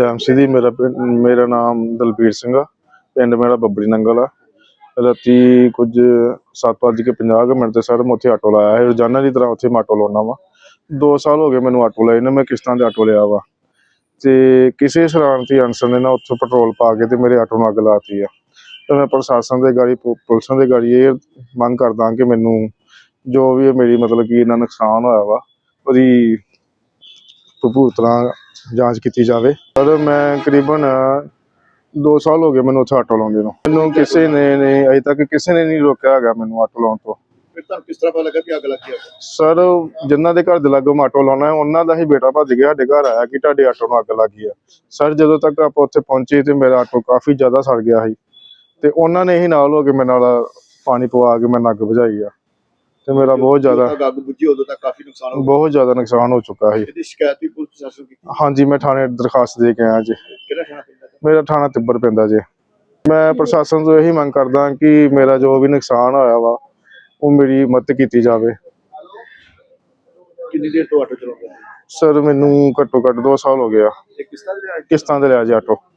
ਜੈਮਸੀ ਦੀ ਮੇਰਾ ਪਿੰਡ, ਮੇਰਾ ਨਾਮ ਦਲਬੀਰ ਸਿੰਘ ਆ, ਪਿੰਡ ਮੇਰਾ ਬੱਬਰੀ ਨੰਗਲ ਆ। ਰਾਤੀ ਕੁਝ 7:50 ਕੁ ਮਿੰਟ ਤੇ ਸਰ ਮੈਂ ਉੱਥੇ ਆਟੋ ਲਾਇਆ ਹੈ ਰੋਜ਼ਾਨਾ ਦੀ ਤਰ੍ਹਾਂ ਉੱਥੇ ਮੈਂ ਆਟੋ ਲਾਉਣਾ ਵਾ। 2 ਸਾਲ ਹੋ ਗਏ ਮੈਨੂੰ ਆਟੋ ਲਾਏ ਨੇ, ਮੈਂ ਕਿਸ਼ਤਾਂ ਤੇ ਆਟੋ ਲਿਆ ਵਾ। ਤੇ ਕਿਸੇ ਸ਼ਰਾਰਤੀ ਅਨਸਰ ਨੇ ਨਾ ਉੱਥੋਂ ਪੈਟਰੋਲ ਪਾ ਕੇ ਤੇ ਮੇਰੇ ਆਟੋ ਨੂੰ ਅੱਗ ਲਾਤੀ ਆ। ਤੇ ਮੈਂ ਪ੍ਰਸ਼ਾਸਨ ਦੇ ਗਾੜੀ ਪੁਲਿਸਾਂ ਦੇ ਗਾੜੀ ਇਹ ਮੰਗ ਕਰਦਾ ਕਿ ਮੈਨੂੰ ਜੋ ਵੀ ਮੇਰੀ ਮਤਲਬ ਕਿ ਇਹਨਾਂ ਨੁਕਸਾਨ ਹੋਇਆ ਵਾ, ਉਹਦੀ ਭਰਪੂਰ ਤਰ੍ਹਾਂ ਜਾਂਚ ਕੀਤੀ ਜਾਵੇ। ਪਰ ਮੈਂ ਕਰੀਬਨ 2 ਸਾਲ ਹੋ ਗਏ ਮੈਨੂੰ ਉੱਥੇ ਆਟੋ ਲਾਉਂਦੇ ਨੂੰ। ਮੈਨੂੰ ਕਿਸੇ ਨੇ ਨੇ ਅਜੇ ਤੱਕ ਕਿਸੇ ਨੇ ਨਹੀਂ ਰੋਕਿਆ ਹੈਗਾ ਮੈਨੂੰ ਆਟੋ ਲਾਉਣ ਤੋਂ। ਫਿਰ ਤੁਹਾਨੂੰ ਕਿਸ ਤਰ੍ਹਾਂ ਪਤਾ ਲੱਗਾ ਕਿ ਅੱਗ ਲੱਗੀ ਹੈ? ਸਰ ਜਿਨ੍ਹਾਂ ਦੇ ਘਰ ਦੇ ਲਾਗੋਂ ਆਟੋ ਲਾਉਣਾ ਹੈ ਉਹਨਾਂ ਦਾ ਹੀ ਬੇਟਾ ਭੱਜ ਗਿਆ ਸਾਡੇ ਘਰ ਆਇਆ ਕਿ ਤੁਹਾਡੇ ਆਟੋ ਨੂੰ ਅੱਗ ਲੱਗੀ ਆ ਸਰ ਜਦੋਂ ਤੱਕ ਆਪਾਂ ਉੱਥੇ ਪਹੁੰਚੇ ਤੇ ਮੇਰਾ ਆਟੋ ਕਾਫੀ ਜ਼ਿਆਦਾ ਸੜ ਗਿਆ ਸੀ। ਤੇ ਉਹਨਾਂ ਨੇ ਹੀ ਨਾਲ ਹੋ ਕੇ ਮੇਰੇ ਨਾਲ ਪਾਣੀ ਪਵਾ ਕੇ ਮੈਨੂੰ ਅੱਗ ਬੁਝਾਈ ਆ। ਤੇ ਮੇਰਾ ਬਹੁਤ ਜ਼ਿਆਦਾ ਅੱਗ ਬੁੱਝੀ ਉਦੋਂ ਤੱਕ ਕਾਫੀ ਨੁਕਸਾਨ ਹੋ ਗਿਆ। ਬਹੁਤ ਜ਼ਿਆਦਾ ਨੁਕਸਾਨ ਹੋ ਚੁੱਕਾ ਸੀ। ਇਹਦੀ ਸ਼ਿਕਾਇਤ ਵੀ ਪੁਲਿਸ ਪ੍ਰਸ਼ਾਸਨ ਕੀਤੀ? ਹਾਂਜੀ ਮੈਂ ਥਾਣੇ ਦਰਖਾਸਤ ਦੇ ਕੇ ਆਇਆ ਜੀ। ਕਿਹੜਾ ਥਾਣਾ ਪੈਂਦਾ? ਮੇਰਾ ਥਾਣਾ ਤਿੱਬੜ ਪੈਂਦਾ ਜੀ। ਮੈਂ ਪ੍ਰਸ਼ਾਸਨ ਤੋਂ ਇਹੀ ਮੰਗ ਕਰਦਾ ਕਿ ਮੇਰਾ ਜੋ ਵੀ ਨੁਕਸਾਨ ਹੋਇਆ ਵਾ ਉਹ ਮੇਰੀ ਮਦਦ ਕੀਤੀ ਜਾਵੇ। ਕਿੰਨੀ ਦੇਰ ਤੋਂ ਆਟੋ ਚਲਾਉਂਦੇ ਸਰ ਮੈਨੂੰ ਘੱਟੋ ਘੱਟ 2 ਸਾਲ ਹੋ ਗਿਆ ਤਰ੍ਹਾਂ ਦੇ ਲਿਆ ਜੀ ਆਟੋ?